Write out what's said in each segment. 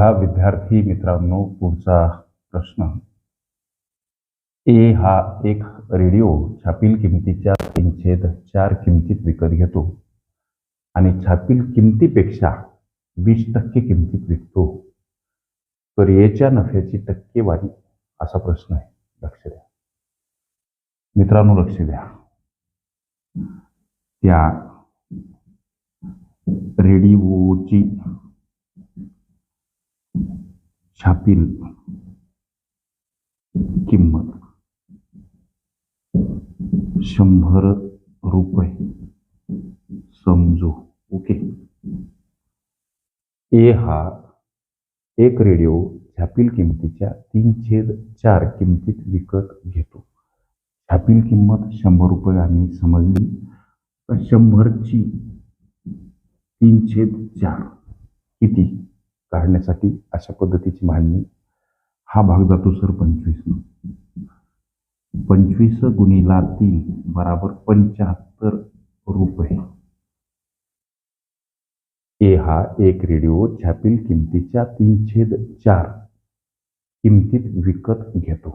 बघा विद्यार्थी मित्रांनो पुढचा प्रश्न. ए हा एक रेडिओ छापील किमतीच्या तीन छेद चार किमतीत विकत घेतो आणि छापील किमतीपेक्षा वीस टक्के किमतीत विकतो. तर एच्या नफ्याची टक्केवारी असा प्रश्न आहे. लक्ष द्या. मित्रांनो लक्ष द्या. त्या रेडिओची छापील किंमत शंभर रुपये. समजू. ओके. ए हा एक रेडिओ छापील किमतीच्या तीन छेद चार किमतीत विकत घेतो. छापील किंमत शंभर रुपये आम्ही समजली. तर शंभरची तीन छेद चार किती? काढण्यासाठी अशा पद्धतीची मांडणी. हा भाग जातो सर पंचवीस पंचवीस गुणिला तीन बराबर पंच्याहत्तर रुपये. ए हा एक रेडिओ छापील किमतीच्या तीन छेद चार किमतीत विकत घेतो.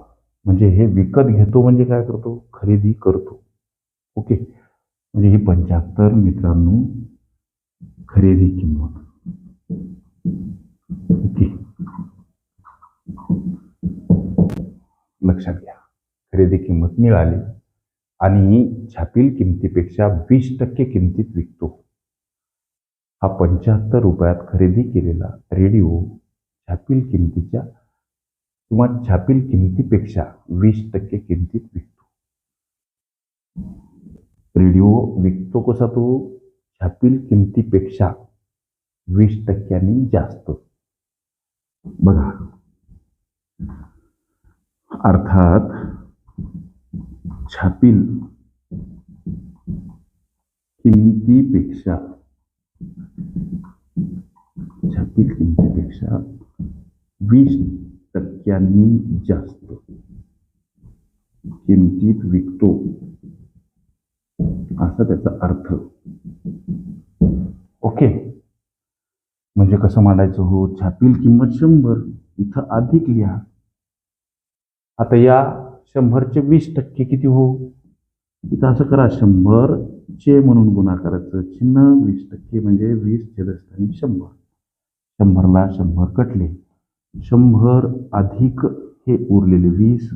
म्हणजे हे विकत घेतो म्हणजे काय करतो? खरेदी करतो. ओके. म्हणजे ही पंच्याहत्तर मित्रांनो खरेदी किंमत. लक्षात घ्या. खरेदी किंमत मिळाली आणि छापील किमतीपेक्षा वीस टक्के किमतीत विकतो. हा पंच्याहत्तर रुपयात खरेदी केलेला रेडिओ छापील किमतीच्या किंवा छापील किमतीपेक्षा वीस टक्के किमतीत विकतो. रेडिओ विकतो कसा तो? छापील किमतीपेक्षा वीस टक्क्यांनी जास्त. बघा. अर्थात छापील किमतीपेक्षा छापील किमतीपेक्षा वीस टक्क्यांनी जास्त किमतीत विकतो. असा त्याचा अर्थ. ओके. म्हणजे कसं मांडायचं हो? छापील किंमत शंभर. इथं अधिक लिहा. आता या शंभरचे वीस टक्के किती हो इथं असं करा शंभर चे म्हणून गुणाकाराचं चिन्ह वीस टक्के म्हणजे वीस छेदस्थानी शंभर. शंभरला शंभर कटले. शंभर अधिक हे उरलेले वीस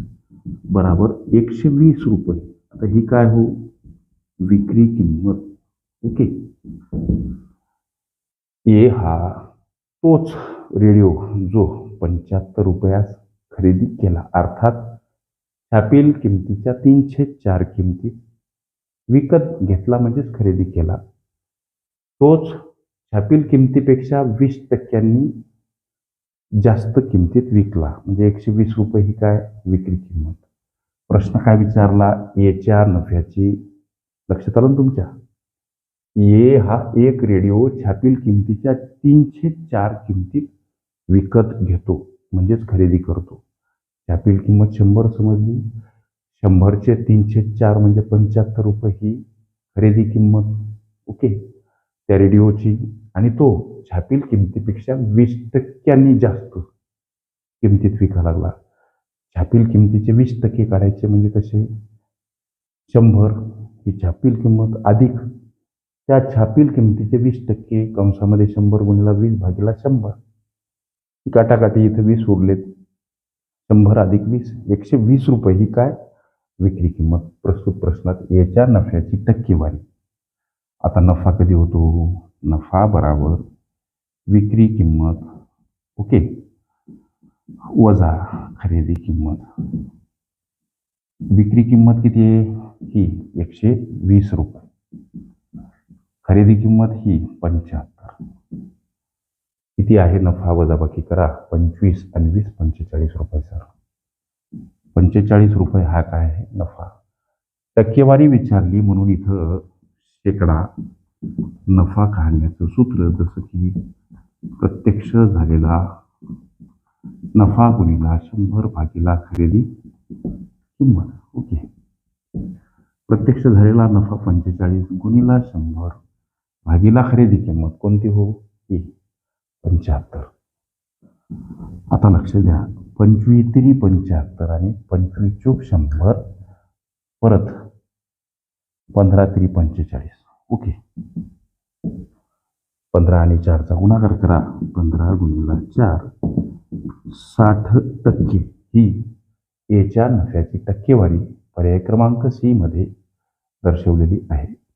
बराबर एकशे वीस रुपये. आता ही काय हो विक्री किंमत. ओके. ए हा तोच रेडिओ जो पंच्याहत्तर रुपयास खरेदी केला. अर्थात छापील किमतीच्या तीनशे चार किमतीत विकत घेतला म्हणजेच खरेदी केला. तोच छापील किमतीपेक्षा वीस टक्क्यांनी जास्त किमतीत विकला. म्हणजे एकशे वीस रुपये ही काय विक्री किंमत? प्रश्न काय विचारला? एच्या नफ्याची लक्षात आलं तुमच्या? ए हा एक रेडिओ छापील किमतीच्या तीनशे चार किमतीत विकत घेतो. म्हणजेच खरेदी करतो. छापील किंमत शंभर समजली. शंभरचे तीनशे चार म्हणजे पंच्याहत्तर रुपये ही खरेदी किंमत. ओके. त्या रेडिओची. आणि तो छापील किमतीपेक्षा वीस टक्क्यांनी जास्त किमतीत विका लागला. छापील किमतीचे वीस टक्के काढायचे म्हणजे कसे? शंभर ही छापील किंमत अधिक. त्या छापील किमतीचे वीस टक्के कंसामध्ये शंभर गुणिला वीस भागीला शंभर. ही काटाकाटी इथं वीस उरलेत. शंभर अधिक वीस एकशे वीस रुपये ही काय विक्री किंमत? प्रस्तुत प्रश्नात याच्या नफ्याची टक्केवारी. आता नफा कधी होतो? नफा बराबर विक्री किंमत. ओके. वजा खरेदी किंमत. विक्री किंमत किती आहे? ही एकशे वीस रुपये. खरेदी किंमत ही पंच्याहत्तर. किती आहे नफा वजाबाकी करा? पंचवीस आणि वीस पंचेचाळीस रुपये सर. पंचेचाळीस रुपये हा काय आहे? नफा. टक्केवारी विचारली म्हणून इथं शेकडा नफा काढण्याचं सूत्र जसं की प्रत्यक्ष झालेला नफा गुणिला शंभर भागीला खरेदी किंमत. ओके. प्रत्यक्ष झालेला नफा पंचेचाळीस गुणिला शंभर भागीला खरेदी किंमत कोणती हो? ही पंच्याहत्तर. आता लक्ष द्या. पंचवीतरी पंच्याहत्तर आणि पंचवीस चोक शंभर. परत पंधरा तरी पंचेचाळीस. ओके. पंधरा आणि चारचा गुणाकार करा. पंधरा गुणिला चार. साठ टक्के. ही एच्या नफ्याची टक्केवारी पर्याय क्रमांक सी मध्ये दर्शवलेली आहे.